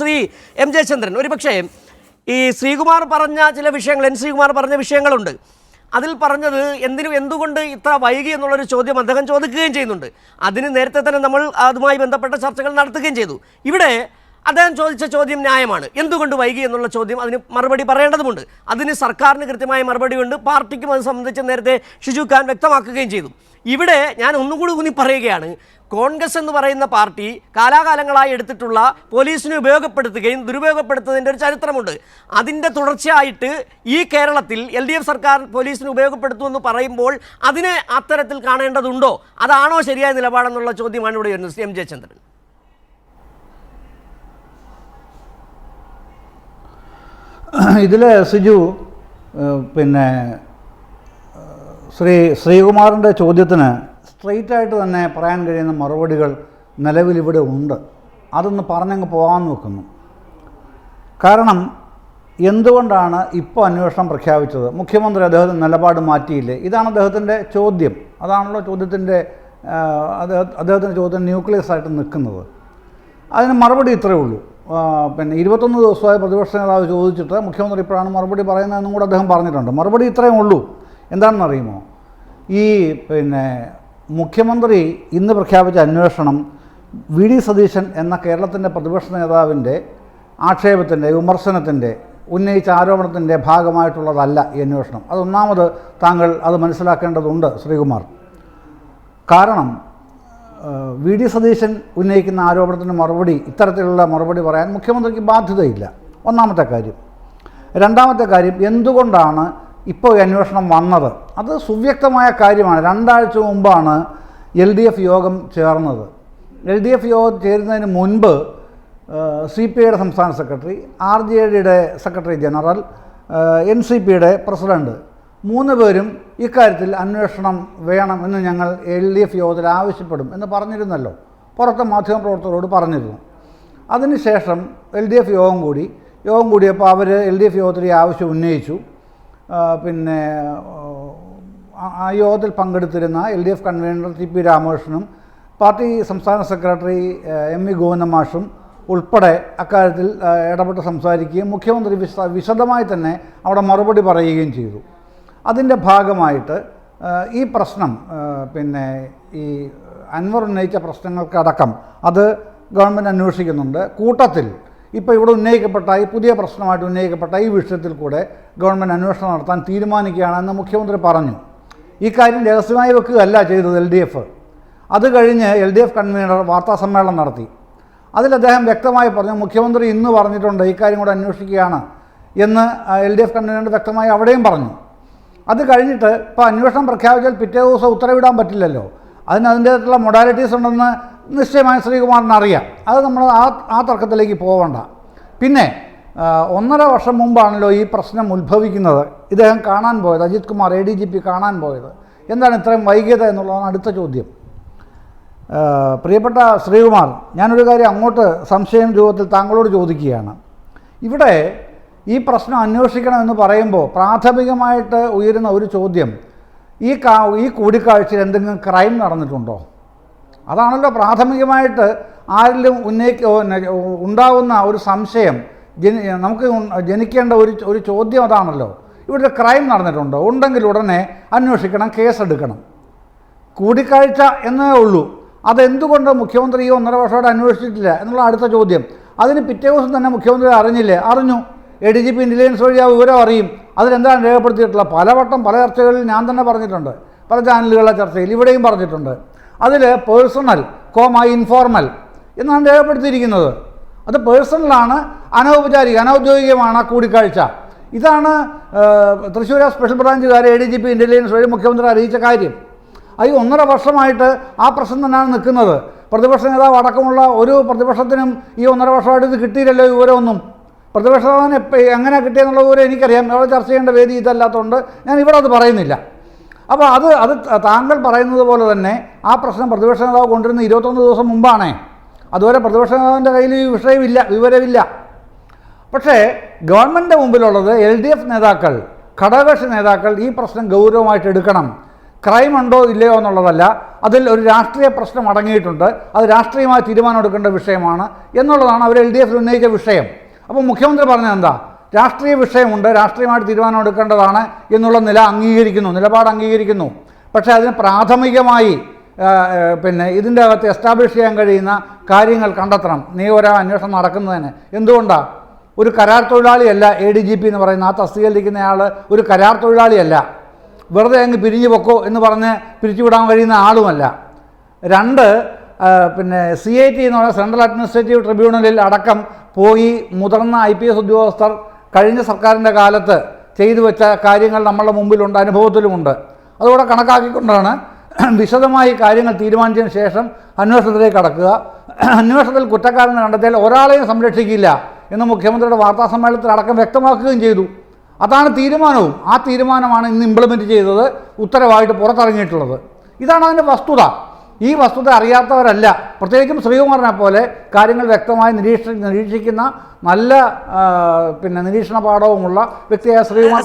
Shri M Jayachandran ഒരുപക്ഷേ ഈ ശ്രീകുമാർ പറഞ്ഞ ചില വിഷയങ്ങൾ എൻ ശ്രീകുമാർ പറഞ്ഞ വിഷയങ്ങളുണ്ട്. അതിൽ പറഞ്ഞത് എന്തിനു എന്തുകൊണ്ട് ഇത്ര വൈകി എന്നുള്ളൊരു ചോദ്യം അദ്ദേഹം ചോദിക്കുകയും ചെയ്യുന്നുണ്ട്. അതിന് നേരത്തെ തന്നെ നമ്മൾ അതുമായി ബന്ധപ്പെട്ട ചർച്ചകൾ നടത്തുകയും ചെയ്തു. ഇവിടെ അദ്ദേഹം ചോദിച്ച ചോദ്യം ന്യായമാണ്. എന്തുകൊണ്ട് വൈകി എന്നുള്ള ചോദ്യം അതിന് മറുപടി പറയേണ്ടതുണ്ട് അതിന് സർക്കാരിന് കൃത്യമായ മറുപടി ഉണ്ട് പാർട്ടിക്കും അത് സംബന്ധിച്ച് നേരത്തെ ഷിജു ഖാൻ വ്യക്തമാക്കുകയും ചെയ്തു. ഇവിടെ ഞാൻ ഒന്നുകൂടി ഊന്നി പറയുകയാണ്. കോൺഗ്രസ് എന്ന് പറയുന്ന പാർട്ടി കാലാകാലങ്ങളായി എടുത്തിട്ടുള്ള പോലീസിനെ ഉപയോഗപ്പെടുത്തുകയും ദുരുപയോഗപ്പെടുത്തുന്നതിന്റെ ഒരു ചരിത്രമുണ്ട്. അതിന്റെ തുടർച്ചയായിട്ട് ഈ കേരളത്തിൽ എൽ സർക്കാർ പോലീസിനെ ഉപയോഗപ്പെടുത്തുമെന്ന് പറയുമ്പോൾ അതിനെ അത്തരത്തിൽ കാണേണ്ടതുണ്ടോ? അതാണോ ശരിയായ നിലപാടെന്നുള്ള ചോദ്യമാണ് ഇവിടെ വരുന്നത് എം. ജയചന്ദ്രൻ. ഇതിൽ സിജു പിന്നെ ശ്രീ ശ്രീകുമാറിന്റെ ചോദ്യത്തിന് സ്ട്രെയിറ്റ് ആയിട്ട് തന്നെ പറയാൻ കഴിയുന്ന മറുപടികൾ നിലവിലിവിടെ ഉണ്ട്. അതൊന്ന് പറഞ്ഞങ്ങ് പോകാൻ നോക്കുന്നു. കാരണം എന്തുകൊണ്ടാണ് ഇപ്പോൾ അന്വേഷണം പ്രഖ്യാപിച്ചത്? മുഖ്യമന്ത്രി അദ്ദേഹത്തിന് നിലപാട് മാറ്റിയില്ലേ? ഇതാണ് അദ്ദേഹത്തിന്റെ ചോദ്യം. അതാണല്ലോ ചോദ്യത്തിന്റെ അദ്ദേഹം അദ്ദേഹത്തിന്റെ ചോദ്യം ന്യൂക്ലിയസ് ആയിട്ട് നിൽക്കുന്നത്. അതിന് മറുപടി ഇത്രയേ ഉള്ളൂ. പിന്നെ ഇരുപത്തൊന്ന് ദിവസമായി പ്രതിപക്ഷ നേതാവ് ചോദിച്ചിട്ട് മുഖ്യമന്ത്രി ഇപ്പോഴാണ് മറുപടി പറയുന്നതെന്നും കൂടെ അദ്ദേഹം പറഞ്ഞിട്ടുണ്ട്. മറുപടി ഇത്രയേ ഉള്ളൂ. എന്താണെന്ന് അറിയുമോ ഈ പിന്നെ മുഖ്യമന്ത്രി ഇന്ന് പ്രഖ്യാപിച്ച അന്വേഷണം വി ഡി സതീശൻ എന്ന കേരളത്തിന്റെ പ്രതിപക്ഷ നേതാവിന്റെ ആക്ഷേപത്തിന്റെ വിമർശനത്തിന്റെ ഉന്നയിച്ച ആരോപണത്തിന്റെ ഭാഗമായിട്ടുള്ളതല്ല ഈ അന്വേഷണം. അതൊന്നാമത് താങ്കൾ അത് മനസ്സിലാക്കേണ്ടതുണ്ട് ശ്രീകുമാർ. കാരണം വി ഡി സതീശൻ ഉന്നയിക്കുന്ന ആരോപണത്തിന് മറുപടി ഇത്തരത്തിലുള്ള മറുപടി പറയാൻ മുഖ്യമന്ത്രിക്ക് ബാധ്യതയില്ല. ഒന്നാമത്തെ കാര്യം. രണ്ടാമത്തെ കാര്യം എന്തുകൊണ്ടാണ് ഇപ്പോൾ അന്വേഷണം വന്നത്? അത് സുവ്യക്തമായ കാര്യമാണ്. രണ്ടാഴ്ച മുമ്പാണ് എൽ ഡി എഫ് യോഗം ചേർന്നത്. എൽ ഡി എഫ് യോഗം ചേരുന്നതിന് മുൻപ് സി പി ഐയുടെ സംസ്ഥാന സെക്രട്ടറി ആർ ജെ ഡിയുടെ സെക്രട്ടറി ജനറൽ എൻ സി പിയുടെ പ്രസിഡന്റ് മൂന്ന് പേരും ഇക്കാര്യത്തിൽ അന്വേഷണം വേണം എന്ന് ഞങ്ങൾ എൽ ഡി എഫ് യോഗത്തിൽ ആവശ്യപ്പെടും എന്ന് പറഞ്ഞിരുന്നല്ലോ. പുറത്തെ മാധ്യമപ്രവർത്തകരോട് പറഞ്ഞിരുന്നു. അതിനുശേഷം എൽ ഡി എഫ് യോഗം കൂടി യോഗം കൂടിയപ്പോൾ അവർ എൽ ഡി എഫ് യോഗത്തിൽ ഈ ആവശ്യം ഉന്നയിച്ചു. പിന്നെ ആ യോഗത്തിൽ പങ്കെടുത്തിരുന്ന L D F convener T P രാമകൃഷ്ണനും party സംസ്ഥാന സെക്രട്ടറി എം വി ഗോവിന്ദമാഷും ഉൾപ്പെടെ അക്കാര്യത്തിൽ ഇടപെട്ട് സംസാരിക്കുകയും മുഖ്യമന്ത്രി വിശദമായി തന്നെ അവിടെ മറുപടി പറയുകയും ചെയ്തു. അതിന്റെ ഭാഗമായിട്ട് ഈ പ്രശ്നം പിന്നെ ഈ അൻവർ ഉന്നയിച്ച പ്രശ്നങ്ങൾക്കടക്കം അത് ഗവൺമെന്റ് അന്വേഷിക്കുന്നുണ്ട്. കൂട്ടത്തിൽ ഇപ്പോൾ ഇവിടെ ഉന്നയിക്കപ്പെട്ട ഈ പുതിയ പ്രശ്നമായിട്ട് ഉന്നയിക്കപ്പെട്ട ഈ വിഷയത്തിൽ കൂടെ ഗവൺമെന്റ് അന്വേഷണം നടത്താൻ തീരുമാനിക്കുകയാണെന്ന് മുഖ്യമന്ത്രി പറഞ്ഞു. ഈ കാര്യം രഹസ്യമായി വെക്കുകയല്ല ചെയ്തത് എൽ ഡി എഫ്. അത് കഴിഞ്ഞ് എൽ ഡി എഫ് കൺവീനർ വാർത്താ സമ്മേളനം നടത്തി. അതിൽ അദ്ദേഹം വ്യക്തമായി പറഞ്ഞു മുഖ്യമന്ത്രി ഇന്ന് പറഞ്ഞിട്ടുണ്ട് ഇക്കാര്യം കൂടെ അന്വേഷിക്കുകയാണ് എന്ന് എൽ ഡി എഫ് കൺവീനർ വ്യക്തമായി അവിടെയും പറഞ്ഞു. അത് കഴിഞ്ഞിട്ട് ഇപ്പോൾ അന്വേഷണം പ്രഖ്യാപിച്ചാൽ പിറ്റേ ദിവസം ഉത്തരവിടാൻ പറ്റില്ലല്ലോ. അതിന് അതിന്റേതായിട്ടുള്ള മൊഡാലിറ്റീസ് ഉണ്ടെന്ന് നിശ്ചയമായി ശ്രീകുമാറിന് അറിയാം. അത് നമ്മൾ ആ ആ തർക്കത്തിലേക്ക് പോകണ്ട പിന്നെ ഒന്നര വർഷം മുമ്പാണല്ലോ ഈ പ്രശ്നം ഉത്ഭവിക്കുന്നത്. ഇദ്ദേഹം കാണാൻ പോയത് Ajith Kumar A D G P കാണാൻ പോയത്. എന്താണ് ഇത്രയും വൈകിയത് എന്നുള്ളതാണ് അടുത്ത ചോദ്യം. പ്രിയപ്പെട്ട ശ്രീകുമാർ ഞാനൊരു കാര്യം അങ്ങോട്ട് സംശയം രൂപത്തിൽ താങ്കളോട് ചോദിക്കുകയാണ്. ഇവിടെ ഈ പ്രശ്നം അന്വേഷിക്കണമെന്ന് പറയുമ്പോൾ പ്രാഥമികമായിട്ട് ഉയരുന്ന ഒരു ചോദ്യം ഈ കാ ഈ കൂടിക്കാഴ്ചയിൽ എന്തെങ്കിലും ക്രൈം നടന്നിട്ടുണ്ടോ? അതാണല്ലോ പ്രാഥമികമായിട്ട് ആരിലും ഉന്നയിക്ക ഉണ്ടാവുന്ന ഒരു സംശയം ജനി നമുക്ക് ജനിക്കേണ്ട ഒരു ഒരു ചോദ്യം അതാണല്ലോ. ഇവിടെ ക്രൈം നടന്നിട്ടുണ്ടോ? ഉണ്ടെങ്കിൽ ഉടനെ അന്വേഷിക്കണം കേസെടുക്കണം. കൂടിക്കാഴ്ച എന്നേ ഉള്ളൂ. അതെന്തുകൊണ്ട് മുഖ്യമന്ത്രി ഈ ഒന്നര വർഷമായിട്ട് അന്വേഷിച്ചിട്ടില്ല എന്നുള്ള അടുത്ത ചോദ്യം. അതിന് പിറ്റേ ദിവസം തന്നെ മുഖ്യമന്ത്രി അറിഞ്ഞില്ലേ? അറിഞ്ഞു. A D G P intelligence വഴി ആ വിവരം അറിയും. അതിലെന്താണ് രേഖപ്പെടുത്തിയിട്ടുള്ള? പലവട്ടം പല ചർച്ചകളിൽ ഞാൻ തന്നെ പറഞ്ഞിട്ടുണ്ട്. പല ചാനലുകളുടെ ചർച്ചയിൽ ഇവിടെയും പറഞ്ഞിട്ടുണ്ട്. അതിൽ പേഴ്സണൽ കോമ ഇൻഫോർമൽ എന്നാണ് രേഖപ്പെടുത്തിയിരിക്കുന്നത്. അത് പേഴ്സണലാണ് അനൗപചാരിക അനൗദ്യോഗികമാണ് ആ കൂടിക്കാഴ്ച. ഇതാണ് Thrissur special ബ്രാഞ്ചുകാർ A D G P intelligence വഴി മുഖ്യമന്ത്രി അറിയിച്ച കാര്യം. അത് ഒന്നര വർഷമായിട്ട് ആ പ്രശ്നം തന്നെയാണ് നിൽക്കുന്നത്. പ്രതിപക്ഷ നേതാവ് അടക്കമുള്ള ഒരു പ്രതിപക്ഷത്തിനും ഈ ഒന്നര വർഷമായിട്ട് ഇത് കിട്ടിയില്ലല്ലോ വിവരമൊന്നും. പ്രതിപക്ഷ നേതാവിന് എങ്ങനെ കിട്ടിയെന്നുള്ള പോലും എനിക്കറിയാം. അവിടെ ചർച്ച ചെയ്യേണ്ട വേദി ഇതല്ലാത്തതുകൊണ്ട് ഞാൻ ഇവിടെ അത് പറയുന്നില്ല. അപ്പോൾ അത് അത് താങ്കൾ പറയുന്നത് പോലെ തന്നെ ആ പ്രശ്നം പ്രതിപക്ഷ നേതാവ് കൊണ്ടുവരുന്ന ഇരുപത്തൊന്ന് ദിവസം മുമ്പാണേ. അതുവരെ പ്രതിപക്ഷ നേതാവിന്റെ കയ്യിൽ ഈ വിഷയമില്ല വിവരമില്ല. പക്ഷേ ഗവൺമെന്റിന്റെ മുമ്പിലുള്ളത് എൽ ഡി എഫ് നേതാക്കൾ ഘടകകക്ഷി നേതാക്കൾ ഈ പ്രശ്നം ഗൗരവമായിട്ട് എടുക്കണം. ക്രൈം ഉണ്ടോ ഇല്ലയോ എന്നുള്ളതല്ല അതിൽ ഒരു രാഷ്ട്രീയ പ്രശ്നം അടങ്ങിയിട്ടുണ്ട്. അത് രാഷ്ട്രീയമായി തീരുമാനമെടുക്കേണ്ട വിഷയമാണ് എന്നുള്ളതാണ് അവർ എൽ ഡി എഫിൽ ഉന്നയിച്ച വിഷയം. അപ്പോൾ മുഖ്യമന്ത്രി പറഞ്ഞത് എന്താ? രാഷ്ട്രീയ വിഷയമുണ്ട് രാഷ്ട്രീയമായിട്ട് തീരുമാനം എടുക്കേണ്ടതാണ് എന്നുള്ള നില അംഗീകരിക്കുന്നു നിലപാട് അംഗീകരിക്കുന്നു. പക്ഷേ അതിന് പ്രാഥമികമായി പിന്നെ ഇതിന്റെ അകത്ത് എസ്റ്റാബ്ലിഷ് ചെയ്യാൻ കഴിയുന്ന കാര്യങ്ങൾ കണ്ടെത്തണം. നീ ഒരാ അന്വേഷണം നടക്കുന്നതിന്. എന്തുകൊണ്ടാണ് ഒരു കരാർ തൊഴിലാളിയല്ല എ ഡി ജി പി എന്ന് പറയുന്ന ആ തസ്തികയിലിരിക്കുന്ന ആൾ ഒരു കരാർ തൊഴിലാളിയല്ല. വെറുതെ അങ്ങ് പിരിഞ്ഞു പൊക്കോ എന്ന് പറഞ്ഞ് പിരിച്ചുവിടാൻ കഴിയുന്ന ആളുമല്ല. രണ്ട് പിന്നെ സി ഐ ടി എന്ന് സെൻട്രൽ അഡ്മിനിസ്ട്രേറ്റീവ് ട്രിബ്യൂണലിൽ അടക്കം പോയി മുതിർന്ന ഐ പി എസ് ഉദ്യോഗസ്ഥർ കഴിഞ്ഞ സർക്കാരിന്റെ കാലത്ത് ചെയ്തു വെച്ച കാര്യങ്ങൾ നമ്മളുടെ മുമ്പിലുണ്ട് അനുഭവത്തിലുമുണ്ട്. അതുകൂടെ കണക്കാക്കിക്കൊണ്ടാണ് വിശദമായി കാര്യങ്ങൾ തീരുമാനിച്ചതിന് ശേഷം അന്വേഷണത്തിലേക്ക് കടക്കുക. അന്വേഷണത്തിൽ കുറ്റക്കാരനെ കണ്ടെത്തിയാൽ ഒരാളെയും സംരക്ഷിക്കില്ല എന്ന് മുഖ്യമന്ത്രിയുടെ വാർത്താ സമ്മേളനത്തിൽ അടക്കം വ്യക്തമാക്കുകയും ചെയ്തു. അതാണ് തീരുമാനവും. ആ തീരുമാനമാണ് ഇന്ന് ഇംപ്ലിമെന്റ് ചെയ്തത് ഉത്തരവായിട്ട് പുറത്തിറങ്ങിയിട്ടുള്ളത്. ഇതാണ് അതിന്റെ വസ്തുത. ഈ വസ്തുത അറിയാത്തവരല്ല. പ്രത്യേകിച്ചും ശ്രീകുമാറിനെ പോലെ കാര്യങ്ങൾ വ്യക്തമായി നിരീക്ഷ നിരീക്ഷിക്കുന്ന നല്ല പിന്നെ നിരീക്ഷണ പാഠവുമുള്ള വ്യക്തിയായ ശ്രീകുമാർ